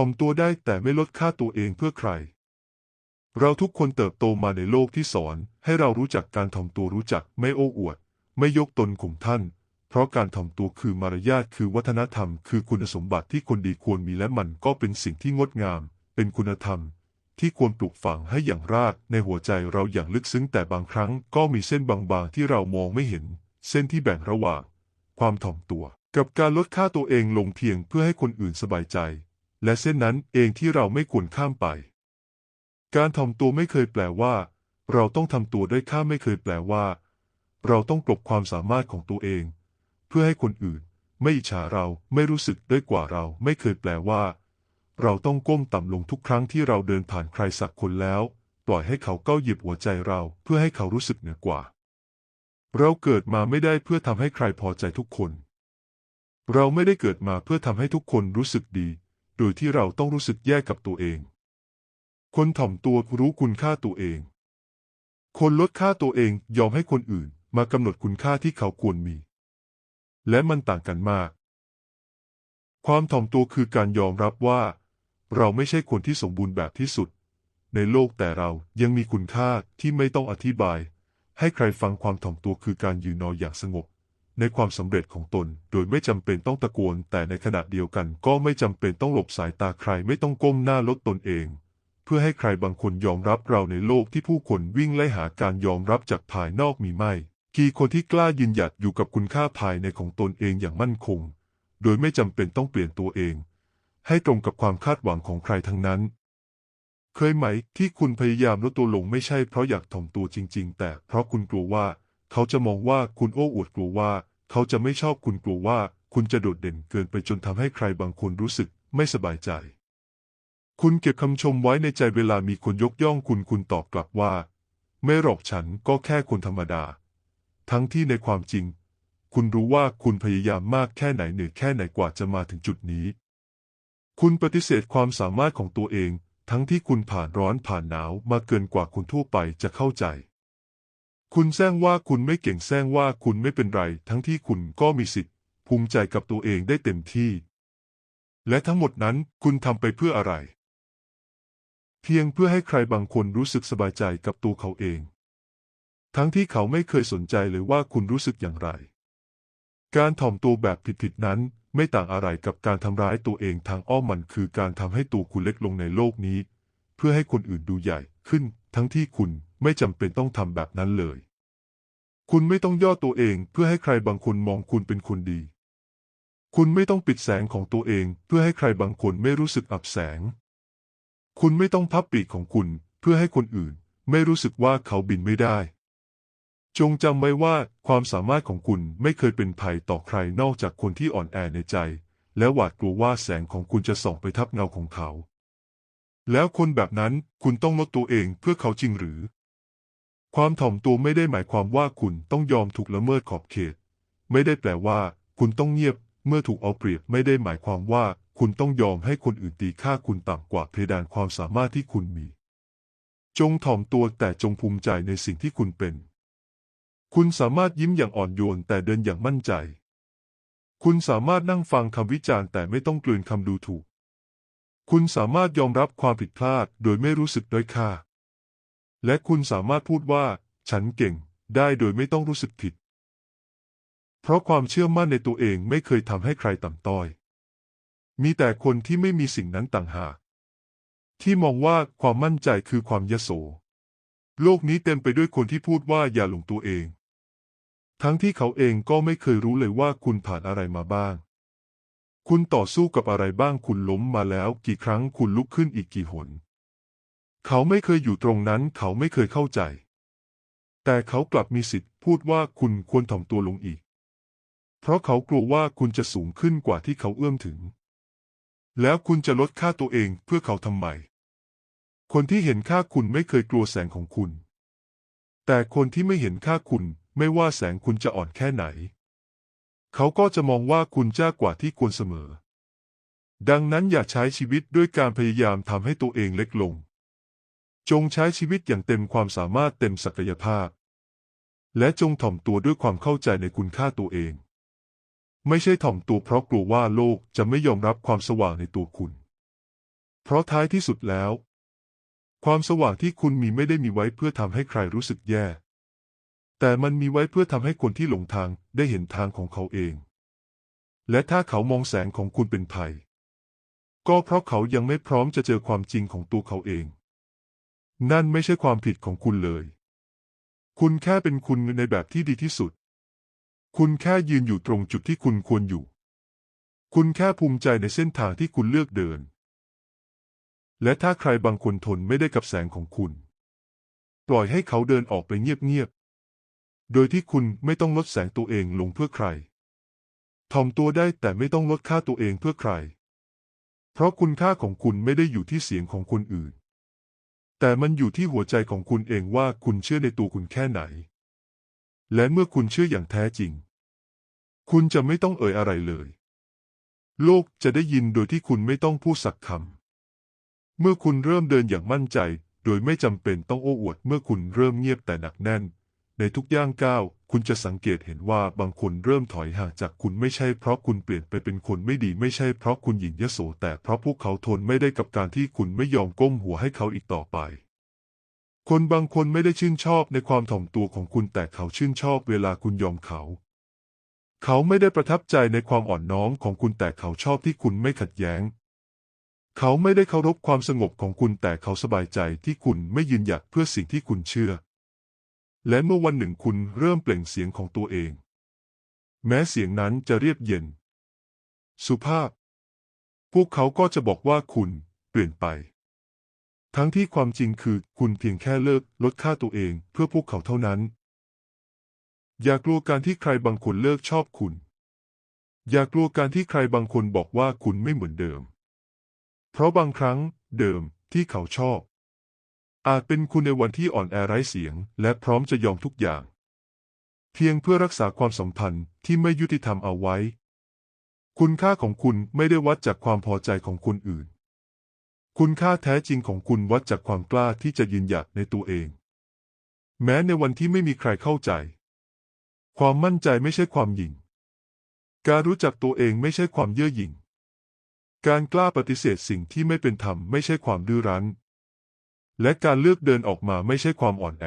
ถ่อมตัวได้แต่ไม่ลดค่าตัวเองเพื่อใคร เราทุกคนเติบโตมาในโลกที่สอน ให้เรารู้จักการถ่อมตัวรู้จักไม่โอ้อวด ไม่ยกตนข่มท่าน เพราะการถ่อมตัวคือมารยาทคือวัฒนธรรม คือคุณสมบัติที่คนดีควรมีและมันก็เป็นสิ่งที่งดงาม เป็นคุณธรรม ที่ควรปลูกฝังให้อย่างรากในหัวใจเราอย่างลึกซึ้งแต่บางครั้งก็มีเส้นบางๆที่เรามองไม่เห็น เส้นที่แบ่งระหว่างความถ่อมตัว กับการลดค่าตัวเองลงเพียงเพื่อให้คนอื่นสบายใจ และเส้นนั้นเองที่เราไม่ควรข้ามไป การถ่อมตัวไม่เคยแปลว่า เราต้องทำตัวได้ค่าไม่เคยแปลว่า เราต้องกลบความสามารถของตัวเอง เพื่อให้คนอื่น ไม่อิจฉาเราไม่รู้สึกด้อยกว่าเราไม่เคยแปลว่า เราต้องก้มต่ำลงทุกครั้งที่เราเดินผ่านใครสักคนแล้ว ปล่อยให้เขาเก้าหยิบหัวใจเราเพื่อให้เขารู้สึกเหนือกว่า เราเกิดมาไม่ได้เพื่อทำให้ใครพอใจทุกคน เราไม่ได้เกิดมาเพื่อทำให้ทุกคนรู้สึกดี โดยที่เราต้องรู้สึกแย่กับตัวเอง คนถ่อมตัวรู้คุณค่าตัวเอง คนลดค่าตัวเองยอมให้คนอื่นมากำหนดคุณค่าที่เขาควรมี และมันต่างกันมาก ความถ่อมตัวคือการยอมรับว่า เราไม่ใช่คนที่สมบูรณ์แบบที่สุด ในโลกแต่เรายังมีคุณค่าที่ไม่ต้องอธิบาย ให้ใครฟังความถ่อมตัวคือการยืนนอนอย่างสงบ ในความสำเร็จของตน โดยไม่จำเป็นต้องตะโกน แต่ในขณะเดียวกันก็ไม่จำเป็นต้องหลบสายตาใครไม่ต้องก้มหน้าลดตนเอง เพื่อให้ใครบางคนยอมรับเราในโลกที่ผู้คนวิ่งไล่หาการยอมรับจากภายนอกมีไม่ กี่คนที่กล้ายืนหยัดอยู่กับคุณค่าภายในของตนเองอย่างมั่นคง โดยไม่จำเป็นต้องเปลี่ยนตัวเอง ให้ตรงกับความคาดหวังของใครทั้งนั้นเคยไหมที่คุณพยายามลดตัวลงไม่ใช่เพราะอยากถ่อมตัวจริง ๆ แต่เพราะคุณกลัวว่า เขาจะมองว่าคุณโอ้อวดกลัวว่า เขาจะไม่ชอบคุณกลัวว่า คุณจะโดดเด่นเกินไปจนทำให้ใครบางคนรู้สึกไม่สบายใจ คุณเก็บคำชมไว้ในใจเวลามีคนยกย่องคุณคุณตอบกลับว่า ไม่หรอกฉันก็แค่คนธรรมดา ทั้งที่ในความจริง คุณรู้ว่าคุณพยายามมากแค่ไหนเหนื่อยแค่ไหนกว่าจะมาถึงจุดนี้ คุณปฏิเสธความสามารถของตัวเองทั้งที่คุณผ่านร้อนผ่านหนาวมาเกินกว่าคนทั่วไปจะเข้าใจ คุณแซงว่าคุณไม่เก่งแซงว่าคุณไม่เป็นไร ทั้งที่คุณก็มีสิทธิ์ ภูมิใจกับตัวเองได้เต็มที่ และทั้งหมดนั้นคุณทำไปเพื่ออะไร เพียงเพื่อให้ใครบางคนรู้สึกสบายใจกับตัวเขาเอง ทั้งที่เขาไม่เคยสนใจเลยว่าคุณรู้สึกอย่างไร การถ่อมตัวแบบผิดๆนั้นไม่ต่างอะไรกับการทำร้ายตัวเองทางอ้อมมันคือการทำให้ตัวคุณเล็กลงในโลกนี้ เพื่อให้คนอื่นดูใหญ่ขึ้น ทั้งที่คุณไม่จำเป็นต้องทำแบบนั้นเลย คุณไม่ต้องย่อตัวเองเพื่อให้ใครบางคนมองคุณเป็นคนดี คุณไม่ต้องปิดแสงของตัวเองเพื่อให้ใครบางคนไม่รู้สึกอับแสง คุณไม่ต้องพับปีกของคุณเพื่อให้คนอื่นไม่รู้สึกว่าเขาบินไม่ได้ จงจำไว้ว่าความสามารถของคุณไม่เคยเป็นภัยต่อใครนอกจากคนที่อ่อนแอในใจ และหวาดกลัวว่าแสงของคุณจะส่องไปทับเงาของเขา แล้วคนแบบนั้นคุณต้องลดตัวเองเพื่อเขาจริงหรือ ความถ่อมตัวไม่ได้หมายความว่าคุณต้องยอมถูกละเมิดขอบเขต ไม่ได้แปลว่า คุณต้องเงียบเมื่อถูกเอาเปรียบไม่ได้หมายความว่า คุณต้องยอมให้คนอื่นตีค่าคุณต่ำกว่าเพดานความสามารถที่คุณมี จงถ่อมตัวแต่จงภูมิใจในสิ่งที่คุณเป็น คุณสามารถยิ้มอย่างอ่อนโยนแต่เดินอย่างมั่นใจ คุณสามารถนั่งฟังคำวิจารณ์แต่ไม่ต้องกลืนคำดูถูก คุณสามารถยอมรับความผิดพลาดโดยไม่รู้สึกด้อยค่า และคุณสามารถพูดว่า ฉันเก่ง ได้โดยไม่ต้องรู้สึกผิด เพราะความเชื่อมั่นในตัวเองไม่เคยทำให้ใครต่ำต้อย มีแต่คนที่ไม่มีสิ่งนั้นต่างหาก ที่มองว่าความมั่นใจคือความยโส โลกนี้เต็มไปด้วยคนที่พูดว่าอย่าหลงตัวเอง ทั้งที่เขาเองก็ไม่เคยรู้เลยว่าคุณผ่านอะไรมาบ้าง คุณต่อสู้กับอะไรบ้างคุณล้มมาแล้วกี่ครั้งคุณลุกขึ้นอีกกี่หน เขาไม่เคยอยู่ตรงนั้นเขาไม่เคยเข้าใจ แต่เขากลับมีสิทธิ์พูดว่าคุณควรถ่อมตัวลงอีก เพราะเขากลัวว่าคุณจะสูงขึ้นกว่าที่เขาเอื้อมถึง แล้วคุณจะลดค่าตัวเองเพื่อเขาทำไม คนที่เห็นค่าคุณไม่เคยกลัวแสงของคุณ แต่คนที่ไม่เห็นค่าคุณไม่ว่าแสงคุณจะอ่อนแค่ไหน เขาก็จะมองว่าคุณจ้ากว่าที่ควรเสมอ ดังนั้นอย่าใช้ชีวิตด้วยการพยายามทำให้ตัวเองเล็กลง จงใช้ชีวิตอย่างเต็มความสามารถเต็มศักยภาพ และจงถ่อมตัวด้วยความเข้าใจในคุณค่าตัวเอง ไม่ใช่ถ่อมตัวเพราะกลัวว่าโลกจะไม่ยอมรับความสว่างในตัวคุณ เพราะท้ายที่สุดแล้ว ความสว่างที่คุณมีไม่ได้มีไว้เพื่อทำให้ใครรู้สึกแย่ แต่มันมีไว้เพื่อทำให้คนที่หลงทางได้เห็นทางของเขาเอง และถ้าเขามองแสงของคุณเป็นภัย ก็เพราะเขายังไม่พร้อมจะเจอความจริงของตัวเขาเอง นั่นไม่ใช่ความผิดของคุณเลย คุณแค่เป็นคุณในแบบที่ดีที่สุด คุณแค่ยืนอยู่ตรงจุดที่คุณควรอยู่ คุณแค่ภูมิใจในเส้นทางที่คุณเลือกเดิน และถ้าใครบางคนทนไม่ได้กับแสงของคุณ ปล่อยให้เขาเดินออกไปเงียบๆ โดยที่คุณไม่ต้องลดแสงตัวเองลงเพื่อใครถ่อมตัวได้แต่ไม่ต้องลดค่าตัวเองเพื่อใคร เพราะคุณค่าของคุณไม่ได้อยู่ที่เสียงของคนอื่น แต่มันอยู่ที่หัวใจของคุณเองว่าคุณเชื่อในตัวคุณแค่ไหน และเมื่อคุณเชื่ออย่างแท้จริง คุณจะไม่ต้องเอ่ยอะไรเลย โลกจะได้ยินโดยที่คุณไม่ต้องพูดสักคำ เมื่อคุณเริ่มเดินอย่างมั่นใจ โดยไม่จำเป็นต้องโอ้อวด เมื่อคุณเริ่มเงียบแต่หนักแน่น ในทุกย่างก้าว คุณจะสังเกตเห็นว่าบางคนเริ่มถอยห่างจากคุณไม่ใช่เพราะคุณเปลี่ยนไปเป็นคนไม่ดีไม่ใช่เพราะคุณหยิ่งยโสแต่เพราะพวกเขาทนไม่ได้กับการที่คุณไม่ยอมก้มหัวให้เขาอีกต่อไปคนบางคนไม่ได้ชื่นชอบในความถ่อมตัวของคุณแต่เขาชื่นชอบเวลาคุณยอมเขา เขาไม่ได้ประทับใจในความอ่อนน้อมของคุณแต่เขาชอบที่คุณไม่ขัดแย้ง เขาไม่ได้เคารพความสงบของคุณแต่เขาสบายใจที่คุณไม่ยืนหยัดเพื่อสิ่งที่คุณเชื่อ และเมื่อวันหนึ่งคุณเริ่มเปล่งเสียงของตัวเอง แม้เสียงนั้นจะเรียบเย็น สุภาพ พวกเขาก็จะบอกว่าคุณเปลี่ยนไป ทั้งที่ความจริงคือคุณเพียงแค่เลิกลดค่าตัวเองเพื่อพวกเขาเท่านั้น อย่ากลัวการที่ใครบางคนเลิกชอบคุณ อย่ากลัวการที่ใครบางคนบอกว่าคุณไม่เหมือนเดิม เพราะบางครั้งเดิมที่เขาชอบ อาจเป็นคุณในวันที่อ่อนแอไร้เสียง และพร้อมจะยอมทุกอย่าง เพียงเพื่อรักษาความสัมพันธ์ที่ไม่ยุติธรรมเอาไว้ คุณค่าของคุณไม่ได้วัดจากความพอใจของคนอื่น คุณค่าแท้จริงของคุณวัดจากความกล้าที่จะยืนหยัดในตัวเอง แม้ในวันที่ไม่มีใครเข้าใจ ความมั่นใจไม่ใช่ความหยิ่ง การรู้จักตัวเองไม่ใช่ความเย่อหยิ่ง การกล้าปฏิเสธสิ่งที่ไม่เป็นธรรมไม่ใช่ความดื้อรั้น และการเลือกเดินออกมาไม่ใช่ความอ่อนแอ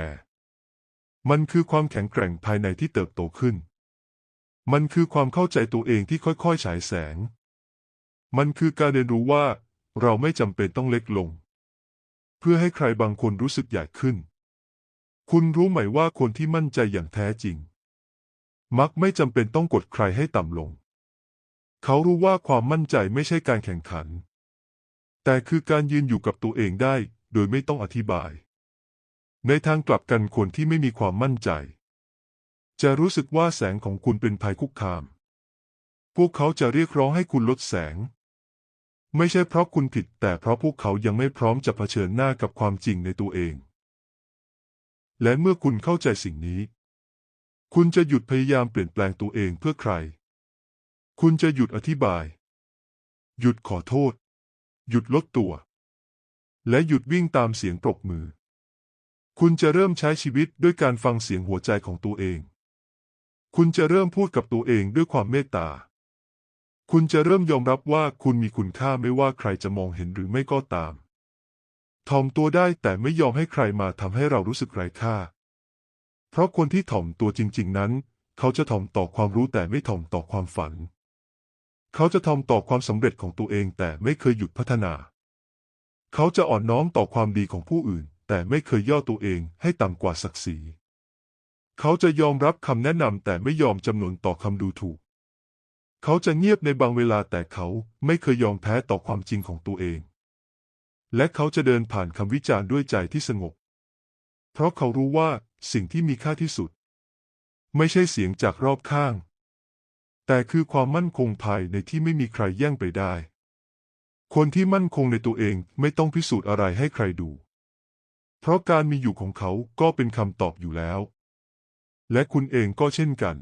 มันคือความแข็งแกร่งภายในที่เติบโตขึ้น มันคือความเข้าใจตัวเองที่ค่อยๆ ฉายแสง มันคือการเรียนรู้ว่า เราไม่จำเป็นต้องเล็กลง เพื่อให้ใครบางคนรู้สึกใหญ่ขึ้น คุณรู้ไหมว่าคนที่มั่นใจอย่างแท้จริง มักไม่จำเป็นต้องกดใครให้ต่ำลง เขารู้ว่าความมั่นใจไม่ใช่การแข่งขัน แต่คือการยืนอยู่กับตัวเองได้ โดยไม่ต้องอธิบาย ในทางกลับกันคนที่ไม่มีความมั่นใจ จะรู้สึกว่าแสงของคุณเป็นภัยคุกคาม พวกเขาจะเรียกร้องให้คุณลดแสง ไม่ใช่เพราะคุณผิด แต่เพราะพวกเขายังไม่พร้อมจะเผชิญหน้ากับความจริงในตัวเอง และเมื่อคุณเข้าใจสิ่งนี้ คุณจะหยุดพยายามเปลี่ยนแปลงตัวเองเพื่อใคร คุณจะหยุดอธิบาย หยุดขอโทษ หยุดลดตัว และหยุดวิ่งตามเสียงปรบมือ คุณจะเริ่มใช้ชีวิตด้วยการฟังเสียงหัวใจของตัวเอง คุณจะเริ่มพูดกับตัวเองด้วยความเมตตา คุณจะเริ่มยอมรับว่าคุณมีคุณค่าไม่ว่าใครจะมองเห็นหรือไม่ก็ตาม ถ่อมตัวได้แต่ไม่ยอมให้ใครมาทำให้เรารู้สึกไร้ค่า เพราะคนที่ถ่อมตัวจริง ๆ นั้น เขาจะถ่อมต่อความรู้แต่ไม่ถ่อมต่อความฝัน เขาจะถ่อมต่อความสำเร็จของตัวเองแต่ไม่เคยหยุดพัฒนา เขาจะอ่อนน้อมต่อความดีของผู้อื่น แต่ไม่เคยย่อตัวเองให้ต่ำกว่าศักดิ์ศรี เขาจะยอมรับคำแนะนำแต่ไม่ยอมจำนวนต่อคำดูถูก เขาจะเงียบในบางเวลาแต่เขาไม่เคยยอมแพ้ต่อความจริงของตัวเอง และเขาจะเดินผ่านคำวิจารณ์ด้วยใจที่สงบ เพราะเขารู้ว่าสิ่งที่มีค่าที่สุด ไม่ใช่เสียงจากรอบข้าง แต่คือความมั่นคงภายในที่ไม่มีใครแย่งไปได้ คนที่มั่นคงในตัวเองไม่ต้องพิสูจน์อะไรให้ใครดู เพราะการมีอยู่ของเขาก็เป็นคำตอบอยู่แล้ว และคุณเองก็เช่นกัน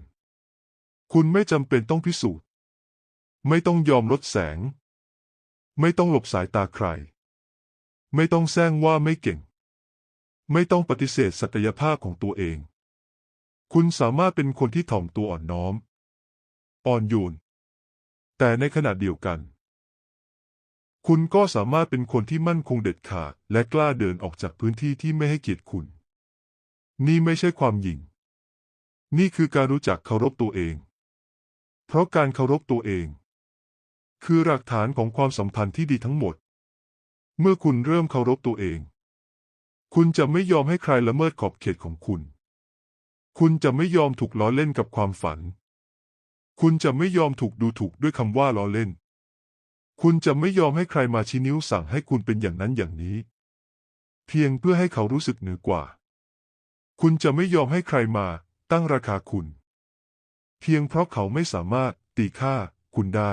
คุณไม่จำเป็นต้องพิสูจน์ ไม่ต้องยอมลดแสง ไม่ต้องหลบสายตาใคร ไม่ต้องแซงว่าไม่เก่ง ไม่ต้องปฏิเสธศักยภาพของตัวเอง คุณสามารถเป็นคนที่ถ่อมตัวอ่อนน้อม อ่อนโยนแต่ในขณะเดียวกัน คุณก็สามารถเป็นคนที่มั่นคงเด็ดขาด และกล้าเดินออกจากพื้นที่ที่ไม่ให้เกียรติคุณ นี่ไม่ใช่ความหยิ่ง นี่คือการรู้จักเคารพตัวเอง เพราะการเคารพตัวเอง คือหลักฐานของความสัมพันธ์ที่ดีทั้งหมด เมื่อคุณเริ่มเคารพตัวเอง คุณจะไม่ยอมให้ใครละเมิดขอบเขตของคุณ คุณจะไม่ยอมถูกล้อเล่นกับความฝัน คุณจะไม่ยอมถูกดูถูกด้วยคำว่าล้อเล่น คุณจะไม่ยอมให้ใครมาชี้นิ้วสั่งให้คุณเป็นอย่างนั้นอย่างนี้ เพียงเพื่อให้เขารู้สึกเหนือกว่า คุณจะไม่ยอมให้ใครมาตั้งราคาคุณ เพียงเพราะเขาไม่สามารถตีค่าคุณได้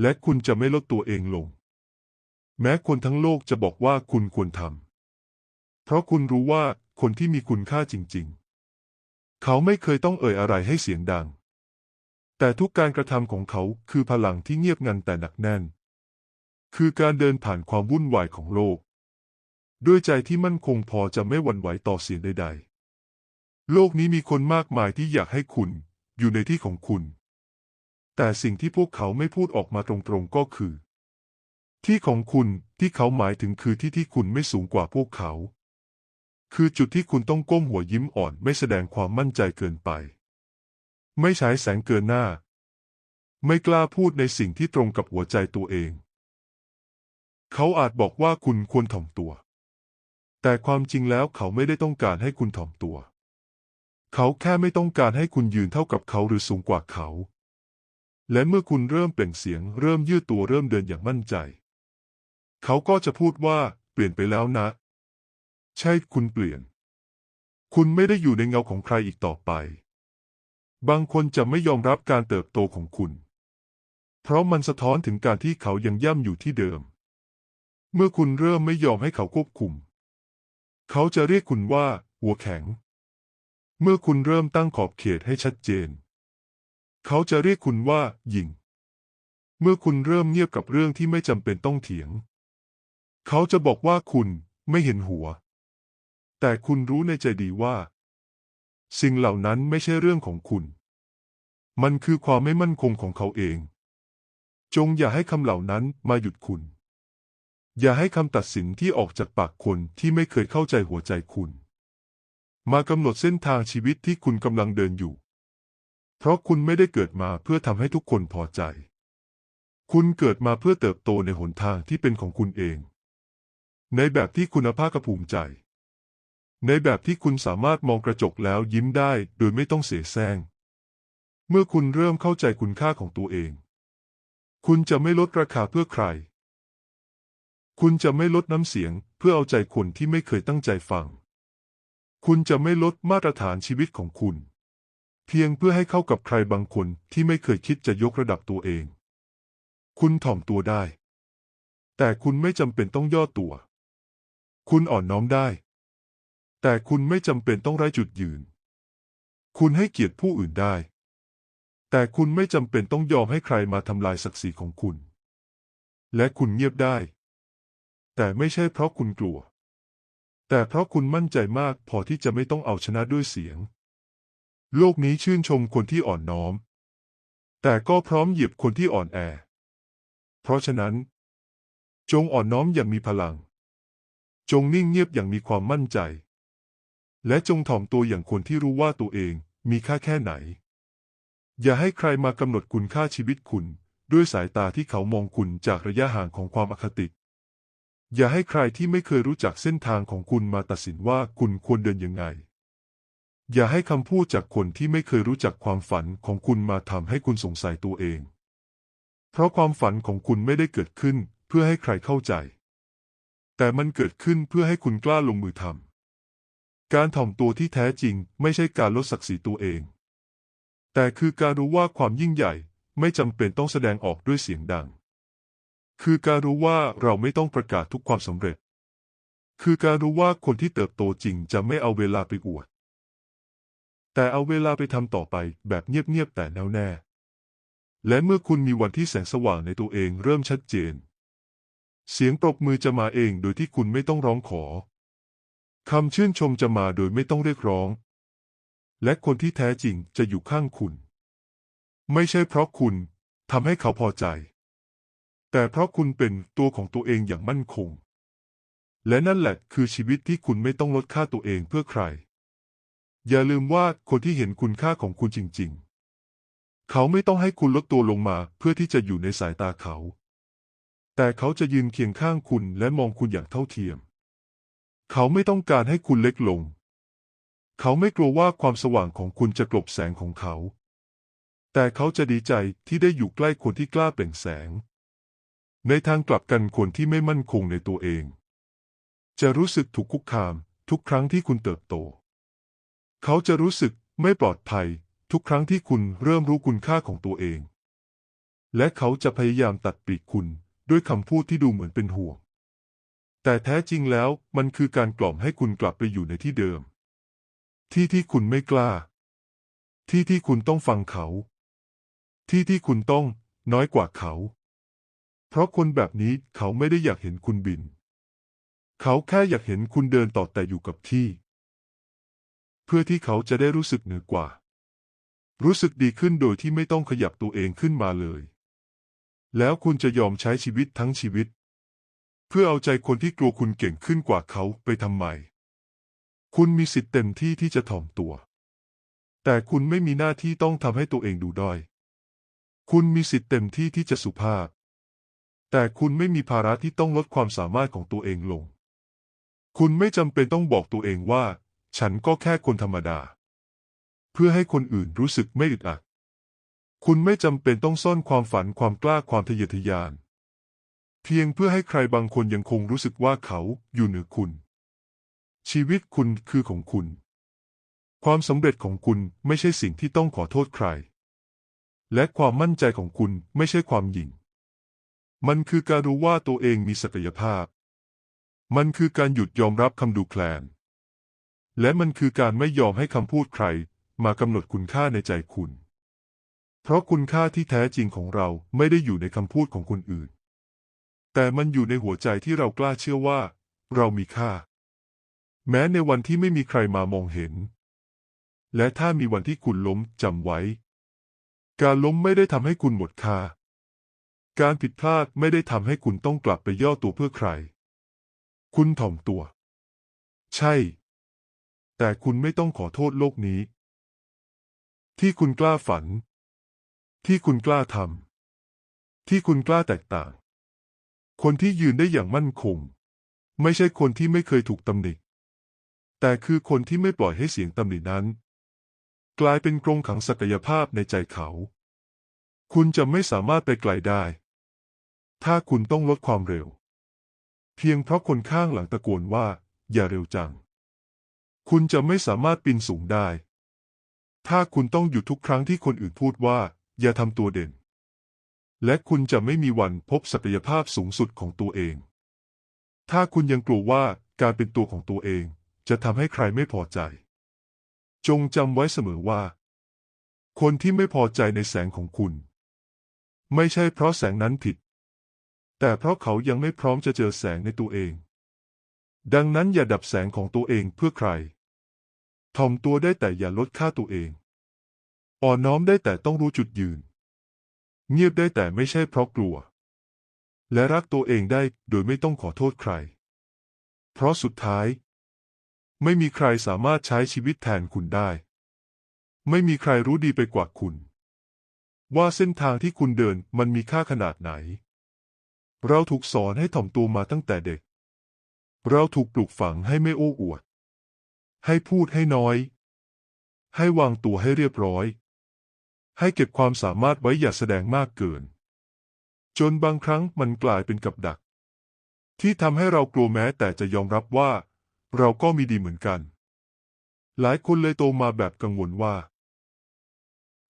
และคุณจะไม่ลดตัวเองลง แม้คนทั้งโลกจะบอกว่าคุณควรทำเพราะคุณรู้ว่าคนที่มีคุณค่าจริง ๆ เขาไม่เคยต้องเอ่ยอะไรให้เสียงดัง แต่ทุกการกระทำของเขาคือพลังที่เงียบงันแต่หนักแน่น คือการเดินผ่านความวุ่นวายของโลก ด้วยใจที่มั่นคงพอจะไม่หวั่นไหวต่อเสียงใด ๆ โลกนี้มีคนมากมายที่อยากให้คุณอยู่ในที่ของคุณ แต่สิ่งที่พวกเขาไม่พูดออกมาตรงๆก็คือ ที่ของคุณที่เขาหมายถึงคือที่ที่คุณไม่สูงกว่าพวกเขา คือจุดที่คุณต้องก้มหัวยิ้มอ่อนไม่แสดงความมั่นใจเกินไป ไม่ใช้แสงเกินหน้า ไม่กล้าพูดในสิ่งที่ตรงกับหัวใจตัวเอง เขาอาจบอกว่าคุณควรถ่อมตัว แต่ความจริงแล้วเขาไม่ได้ต้องการให้คุณถ่อมตัว เขาแค่ไม่ต้องการให้คุณยืนเท่ากับเขาหรือสูงกว่าเขา และเมื่อคุณเริ่มเปล่งเสียง เริ่มยืดตัวเริ่มเดินอย่างมั่นใจ เขาก็จะพูดว่าเปลี่ยนไปแล้วนะ ใช่คุณเปลี่ยน คุณไม่ได้อยู่ในเงาของใครอีกต่อไป บางคนจะไม่ยอมรับการเติบโตของคุณ เพราะมันสะท้อนถึงการที่เขายังย่ำอยู่ที่เดิม เมื่อคุณเริ่มไม่ยอมให้เขาควบคุม เขาจะเรียกคุณว่า หัวแข็ง เมื่อคุณเริ่มตั้งขอบเขตให้ชัดเจน เขาจะเรียกคุณว่า หญิง เมื่อคุณเริ่มเงียบกับเรื่องที่ไม่จำเป็นต้องเถียง เขาจะบอกว่าคุณไม่เห็นหัว แต่คุณรู้ในใจดีว่า สิ่งเหล่านั้นไม่ใช่เรื่องของคุณ มันคือความไม่มั่นคงของเขาเอง จงอย่าให้คำเหล่านั้นมาหยุดคุณ อย่าให้คำตัดสินที่ออกจากปากคนที่ไม่เคยเข้าใจหัวใจคุณ มากำหนดเส้นทางชีวิตที่คุณกำลังเดินอยู่ เพราะคุณไม่ได้เกิดมาเพื่อทำให้ทุกคนพอใจ คุณเกิดมาเพื่อเติบโตในหนทางที่เป็นของคุณเอง ในแบบที่คุณภาคภูมิใจ ในแบบที่คุณสามารถมองกระจกแล้วยิ้มได้โดยไม่ต้องเสียแซง เมื่อคุณเริ่มเข้าใจคุณค่าของตัวเอง คุณจะไม่ลดราคาเพื่อใคร คุณจะไม่ลดน้ำเสียงเพื่อเอาใจคนที่ไม่เคยตั้งใจฟัง คุณจะไม่ลดมาตรฐานชีวิตของคุณ เพียงเพื่อให้เข้ากับใครบางคนที่ไม่เคยคิดจะยกระดับตัวเอง คุณถ่อมตัวได้ แต่คุณไม่จำเป็นต้องย่อตัว คุณอ่อนน้อมได้ แต่คุณไม่จำเป็นต้องไร้จุดยืน คุณให้เกียรติผู้อื่นได้ แต่คุณไม่จำเป็นต้องยอมให้ใครมาทำลายศักดิ์ศรีของคุณ และคุณเงียบได้ แต่ไม่ใช่เพราะคุณกลัว แต่เพราะคุณมั่นใจมากพอที่จะไม่ต้องเอาชนะด้วยเสียง โลกนี้ชื่นชมคนที่อ่อนน้อม แต่ก็พร้อมเหยียบคนที่อ่อนแอ เพราะฉะนั้น จงอ่อนน้อมอย่างมีพลัง จงนิ่งเงียบอย่างมีความมั่นใจ และจงถ่อมตัวอย่างคนที่รู้ว่าตัวเองมีค่าแค่ไหน อย่าให้ใครมากำหนดคุณค่าชีวิตคุณ ด้วยสายตาที่เขามองคุณจากระยะห่างของความอคติ อย่าให้ใครที่ไม่เคยรู้จักเส้นทางของคุณมาตัดสินว่าคุณควรเดินยังไง อย่าให้คำพูดจากคนที่ไม่เคยรู้จักความฝันของคุณมาทำให้คุณสงสัยตัวเอง เพราะความฝันของคุณไม่ได้เกิดขึ้นเพื่อให้ใครเข้าใจ แต่มันเกิดขึ้นเพื่อให้คุณกล้าลงมือทำการถ่อมตัวที่แท้จริงไม่ใช่การลดศักดิ์ศรีตัวเอง แต่คือการรู้ว่าความยิ่งใหญ่ไม่จำเป็นต้องแสดงออกด้วยเสียงดัง คือการรู้ว่าเราไม่ต้องประกาศทุกความสำเร็จ คือการรู้ว่าคนที่เติบโตจริงจะไม่เอาเวลาไปอวด แต่เอาเวลาไปทำต่อไปแบบเงียบๆแต่แน่วแน่ และเมื่อคุณมีวันที่แสงสว่างในตัวเองเริ่มชัดเจน เสียงปรบมือจะมาเองโดยที่คุณไม่ต้องร้องขอคำชื่นชมจะมาโดยไม่ต้องเรียกร้อง และคนที่แท้จริงจะอยู่ข้างคุณ ไม่ใช่เพราะคุณทำให้เขาพอใจ แต่เพราะคุณเป็นตัวของตัวเองอย่างมั่นคง และนั่นแหละคือชีวิตที่คุณไม่ต้องลดค่าตัวเองเพื่อใคร อย่าลืมว่าคนที่เห็นคุณค่าของคุณจริง ๆ เขาไม่ต้องให้คุณลดตัวลงมาเพื่อที่จะอยู่ในสายตาเขา แต่เขาจะยืนเคียงข้างคุณและมองคุณอย่างเท่าเทียม เขาไม่ต้องการให้คุณเล็กลง เขาไม่กลัวว่าความสว่างของคุณจะกลบแสงของเขา แต่เขาจะดีใจที่ได้อยู่ใกล้คนที่กล้าเปล่งแสง ในทางกลับกันคนที่ไม่มั่นคงในตัวเอง จะรู้สึกถูกคุกคามทุกครั้งที่คุณเติบโต เขาจะรู้สึกไม่ปลอดภัยทุกครั้งที่คุณเริ่มรู้คุณค่าของตัวเอง และเขาจะพยายามตัดปีกคุณด้วยคำพูดที่ดูเหมือนเป็นห่วง แต่แท้จริงแล้วมันคือการกล่อมให้คุณกลับไปอยู่ในที่เดิม ที่ที่คุณไม่กล้า ที่ที่คุณต้องฟังเขา ที่ที่คุณต้องน้อยกว่าเขา เพราะคนแบบนี้เขาไม่ได้อยากเห็นคุณบิน เขาแค่อยากเห็นคุณเดินต่อแต่อยู่กับที่ เพื่อที่เขาจะได้รู้สึกเหนือกว่า รู้สึกดีขึ้นโดยที่ไม่ต้องขยับตัวเองขึ้นมาเลย แล้วคุณจะยอมใช้ชีวิตทั้งชีวิต เพื่อเอาใจคนที่กลัวคุณเก่งขึ้นกว่าเขาไปทำไม คุณมีสิทธิ์เต็มที่ที่จะถ่อมตัว แต่คุณไม่มีหน้าที่ต้องทำให้ตัวเองดูด้อย คุณมีสิทธิ์เต็มที่ที่จะสุภาพ แต่คุณไม่มีภาระที่ต้องลดความสามารถของตัวเองลง คุณไม่จำเป็นต้องบอกตัวเองว่า ฉันก็แค่คนธรรมดา เพื่อให้คนอื่นรู้สึกไม่อึดอัด คุณไม่จำเป็นต้องซ่อนความฝันความกล้าความทะเยอทะยาน เพียงเพื่อให้ใครบางคนยังคงรู้สึกว่าเขาอยู่เหนือคุณ ชีวิตคุณคือของคุณ ความสำเร็จของคุณไม่ใช่สิ่งที่ต้องขอโทษใคร และความมั่นใจของคุณไม่ใช่ความหยิ่ง มันคือการรู้ว่าตัวเองมีศักยภาพ มันคือการหยุดยอมรับคำดูแคลน และมันคือการไม่ยอมให้คำพูดใคร มากำหนดคุณค่าในใจคุณ เพราะคุณค่าที่แท้จริงของเราไม่ได้อยู่ในคำพูดของคนอื่น แต่มันอยู่ในหัวใจที่เรากล้าเชื่อว่า เรามีค่า แม้ในวันที่ไม่มีใครมามองเห็น และถ้ามีวันที่คุณล้มจำไว้ การล้มไม่ได้ทำให้คุณหมดค่า การผิดพลาดไม่ได้ทำให้คุณต้องกลับไปย่อตัวเพื่อใคร คุณถ่อมตัว ใช่ แต่คุณไม่ต้องขอโทษโลกนี้ ที่คุณกล้าฝัน ที่คุณกล้าทำที่คุณกล้าแตกต่าง คนที่ยืนได้อย่างมั่นคง ไม่ใช่คนที่ไม่เคยถูกตำหนิ แต่คือคนที่ไม่ปล่อยให้เสียงตำหนินั้น กลายเป็นกรงขังศักยภาพในใจเขา คุณจะไม่สามารถไปไกลได้ ถ้าคุณต้องลดความเร็ว เพียงเพราะคนข้างหลังตะโกนว่า อย่าเร็วจัง คุณจะไม่สามารถปีนสูงได้ ถ้าคุณต้องหยุดทุกครั้งที่คนอื่นพูดว่า อย่าทำตัวเด่น และคุณจะไม่มีวันพบศักยภาพสูงสุดของตัวเอง ถ้าคุณยังกลัวว่าการเป็นตัวของตัวเอง จะทำให้ใครไม่พอใจ จงจำไว้เสมอว่า คนที่ไม่พอใจในแสงของคุณ ไม่ใช่เพราะแสงนั้นผิด แต่เพราะเขายังไม่พร้อมจะเจอแสงในตัวเอง ดังนั้นอย่าดับแสงของตัวเองเพื่อใครทอมตัวได้แต่อย่าลดค่าตัวเอง อ่อนน้อมได้แต่ต้องรู้จุดยืน เงียบได้แต่ไม่ใช่เพราะกลัว และรักตัวเองได้โดยไม่ต้องขอโทษใคร เพราะสุดท้าย ไม่มีใครสามารถใช้ชีวิตแทนคุณได้ ไม่มีใครรู้ดีไปกว่าคุณ ว่าเส้นทางที่คุณเดินมันมีค่าขนาดไหน เราถูกสอนให้ถ่อมตัวมาตั้งแต่เด็ก เราถูกปลูกฝังให้ไม่โอ้อวด ให้พูดให้น้อย ให้วางตัวให้เรียบร้อย ให้เก็บความสามารถไว้อย่าแสดงมากเกิน จนบางครั้งมันกลายเป็นกับดัก ที่ทำให้เรากลัวแม้แต่จะยอมรับว่า เราก็มีดีเหมือนกัน หลายคนเลยโตมาแบบกังวลว่า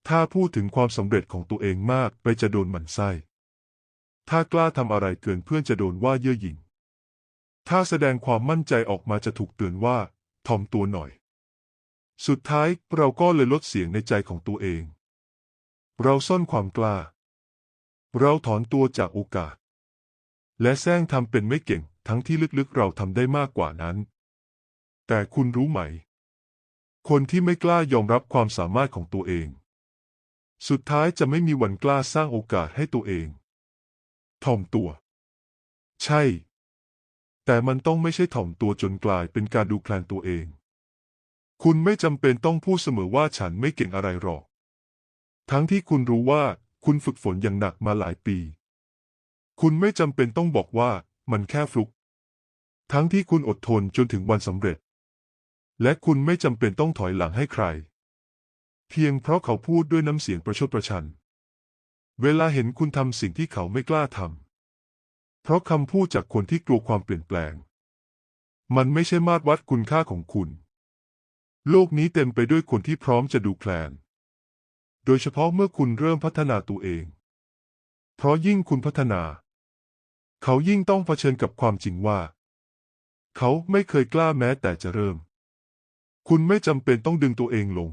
ถ้าพูดถึงความสำเร็จของตัวเองมากไปจะโดนหมันไส้ ถ้ากล้าทำอะไรเกินเพื่อนจะโดนว่าเย่อหยิ่ง ถ้าแสดงความมั่นใจออกมาจะถูกเตือนว่าทอมตัวหน่อย สุดท้ายเราก็เลยลดเสียงในใจของตัวเอง เราซ่อนความกล้า เราถอนตัวจากโอกาส และแซงทำเป็นไม่เก่งทั้งที่ลึกๆเราทำได้มากกว่านั้น แต่คุณรู้ไหม คนที่ไม่กล้ายอมรับความสามารถของตัวเอง สุดท้ายจะไม่มีวันกล้าสร้างโอกาสให้ตัวเองถ่อมตัว ใช่ แต่มันต้องไม่ใช่ถ่อมตัวจนกลายเป็นการดูแคลนตัวเอง คุณไม่จำเป็นต้องพูดเสมอว่าฉันไม่เก่งอะไรหรอก ทั้งที่คุณรู้ว่าคุณฝึกฝนอย่างหนักมาหลายปี คุณไม่จำเป็นต้องบอกว่ามันแค่ฟลุก ทั้งที่คุณอดทนจนถึงวันสำเร็จ และคุณไม่จำเป็นต้องถอยหลังให้ใคร เพียงเพราะเขาพูดด้วยน้ำเสียงประชดประชัน เวลาเห็นคุณทำสิ่งที่เขาไม่กล้าทำเพราะคำพูดจากคนที่กลัวความเปลี่ยนแปลง มันไม่ใช่มาตรวัดคุณค่าของคุณ โลกนี้เต็มไปด้วยคนที่พร้อมจะดูแคลน โดยเฉพาะเมื่อคุณเริ่มพัฒนาตัวเอง เพราะยิ่งคุณพัฒนา เขายิ่งต้องเผชิญกับความจริงว่า เขาไม่เคยกล้าแม้แต่จะเริ่ม คุณไม่จำเป็นต้องดึงตัวเองลง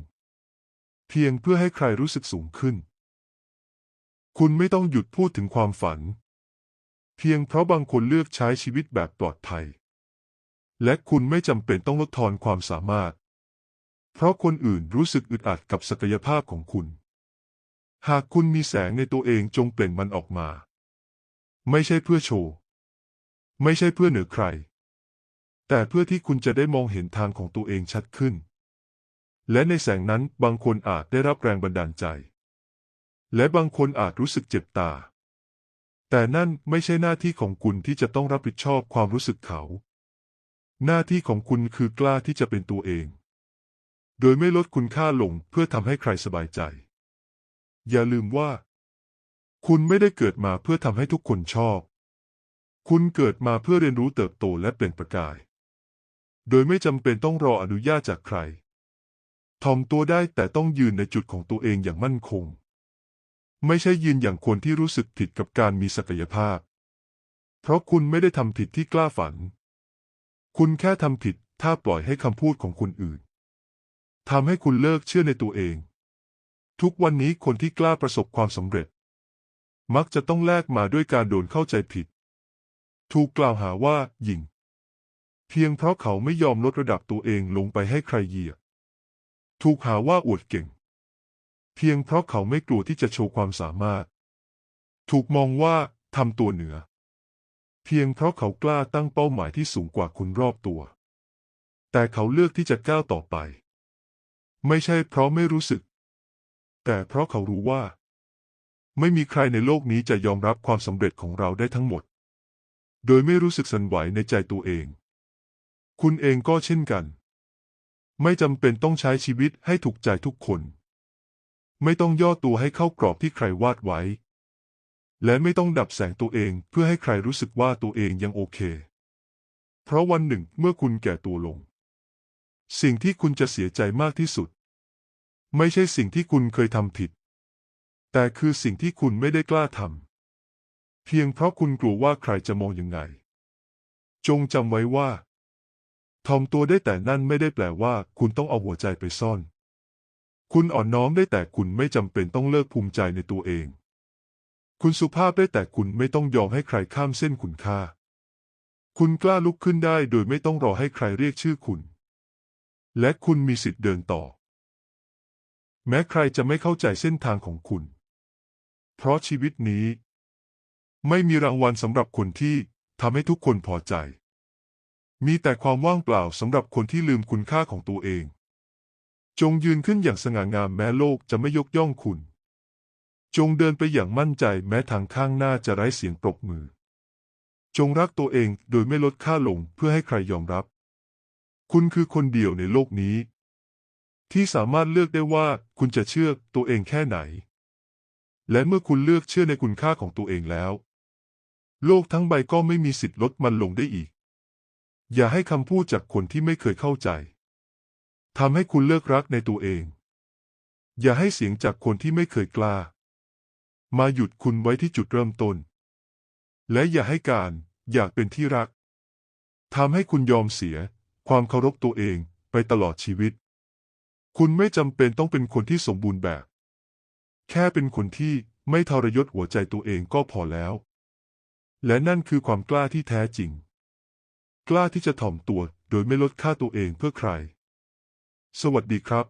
เพียงเพื่อให้ใครรู้สึกสูงขึ้น คุณไม่ต้องหยุดพูดถึงความฝัน เพียงเพราะบางคนเลือกใช้ชีวิตแบบปลอดภัย และคุณไม่จำเป็นต้องลดทอนความสามารถ เพราะคนอื่นรู้สึกอึดอัดกับศักยภาพของคุณ หากคุณมีแสงในตัวเองจงเปล่งมันออกมา ไม่ใช่เพื่อโชว์ ไม่ใช่เพื่อเหนือใคร แต่เพื่อที่คุณจะได้มองเห็นทางของตัวเองชัดขึ้น และในแสงนั้นบางคนอาจได้รับแรงบันดาลใจ และบางคนอาจรู้สึกเจ็บตา แต่นั่นไม่ใช่หน้าที่ของคุณที่จะต้องรับผิดชอบความรู้สึกเขา หน้าที่ของคุณคือกล้าที่จะเป็นตัวเอง โดยไม่ลดคุณค่าลงเพื่อทำให้ใครสบายใจ อย่าลืมว่า คุณไม่ได้เกิดมาเพื่อทำให้ทุกคนชอบคุณเกิดมาเพื่อเรียนรู้เติบโตและเปล่งประกาย โดยไม่จำเป็นต้องรออนุญาตจากใครทอมตัวได้แต่ต้องยืนในจุดของตัวเองอย่างมั่นคง ไม่ใช่ยืนอย่างคนที่รู้สึกผิดกับการมีศักยภาพ เพราะคุณไม่ได้ทำผิดที่กล้าฝัน คุณแค่ทำผิดถ้าปล่อยให้คำพูดของคนอื่นทำให้คุณเลิกเชื่อในตัวเอง ทุกวันนี้คนที่กล้าประสบความสำเร็จ มักจะต้องแลกมาด้วยการโดนเข้าใจผิด ถูกกล่าวหาว่าหยิ่ง เพียงเพราะเขาไม่ยอมลดระดับตัวเองลงไปให้ใครเหยียดถูกหาว่าอวดเก่ง เพียงเพราะเขาไม่กลัวที่จะโชว์ความสามารถ ถูกมองว่าทำตัวเหนือ เพียงเพราะเขากล้าตั้งเป้าหมายที่สูงกว่าคนรอบตัว แต่เขาเลือกที่จะก้าวต่อไป ไม่ใช่เพราะไม่รู้สึก แต่เพราะเขารู้ว่า ไม่มีใครในโลกนี้จะยอมรับความสำเร็จของเราได้ทั้งหมด โดยไม่รู้สึกสันไหวในใจตัวเอง คุณเองก็เช่นกัน ไม่จำเป็นต้องใช้ชีวิตให้ถูกใจทุกคน ไม่ต้องย่อตัวให้เข้ากรอบที่ใครวาดไว้ และไม่ต้องดับแสงตัวเองเพื่อให้ใครรู้สึกว่าตัวเองยังโอเค เพราะวันหนึ่งเมื่อคุณแก่ตัวลง สิ่งที่คุณจะเสียใจมากที่สุด ไม่ใช่สิ่งที่คุณเคยทำผิด แต่คือสิ่งที่คุณไม่ได้กล้าทำเพียงเพราะคุณกลัวว่าใครจะมองยังไง จงจำไว้ว่า ทอมตัวได้แต่นั่นไม่ได้แปลว่า คุณต้องเอาหัวใจไปซ่อน คุณอ่อนน้อมได้แต่คุณไม่จำเป็นต้องเลิกภูมิใจในตัวเอง คุณสุภาพได้แต่คุณไม่ต้องยอมให้ใครข้ามเส้นคุณค่า คุณกล้าลุกขึ้นได้โดยไม่ต้องรอให้ใครเรียกชื่อคุณ และคุณมีสิทธิ์เดินต่อ แม้ใครจะไม่เข้าใจเส้นทางของคุณ เพราะชีวิตนี้ ไม่มีรางวัลสำหรับคนที่ทำให้ทุกคนพอใจ มีแต่ความว่างเปล่าสำหรับคนที่ลืมคุณค่าของตัวเอง จงยืนขึ้นอย่างสง่างามแม้โลกจะไม่ยกย่องคุณ จงเดินไปอย่างมั่นใจแม้ทางข้างหน้าจะไร้เสียงปรบมือ จงรักตัวเองโดยไม่ลดค่าลงเพื่อให้ใครยอมรับ คุณคือคนเดียวในโลกนี้ ที่สามารถเลือกได้ว่าคุณจะเชื่อตัวเองแค่ไหน และเมื่อคุณเลือกเชื่อในคุณค่าของตัวเองแล้ว โลกทั้งใบก็ไม่มีสิทธิ์ลดมันลงได้อีก อย่าให้คำพูดจากคนที่ไม่เคยเข้าใจทำให้คุณเลิกรักในตัวเอง อย่าให้เสียงจากคนที่ไม่เคยกล้า มาหยุดคุณไว้ที่จุดเริ่มต้น และอย่าให้การอยากเป็นที่รักทำให้คุณยอมเสีย ความเคารพตัวเองไปตลอดชีวิต คุณไม่จำเป็นต้องเป็นคนที่สมบูรณ์แบบ แค่เป็นคนที่ไม่ทรยศหัวใจตัวเองก็พอแล้ว และนั่นคือความกล้าที่แท้จริง กล้าที่จะถ่อมตัวโดยไม่ลดค่าตัวเองเพื่อใคร สวัสดีครับ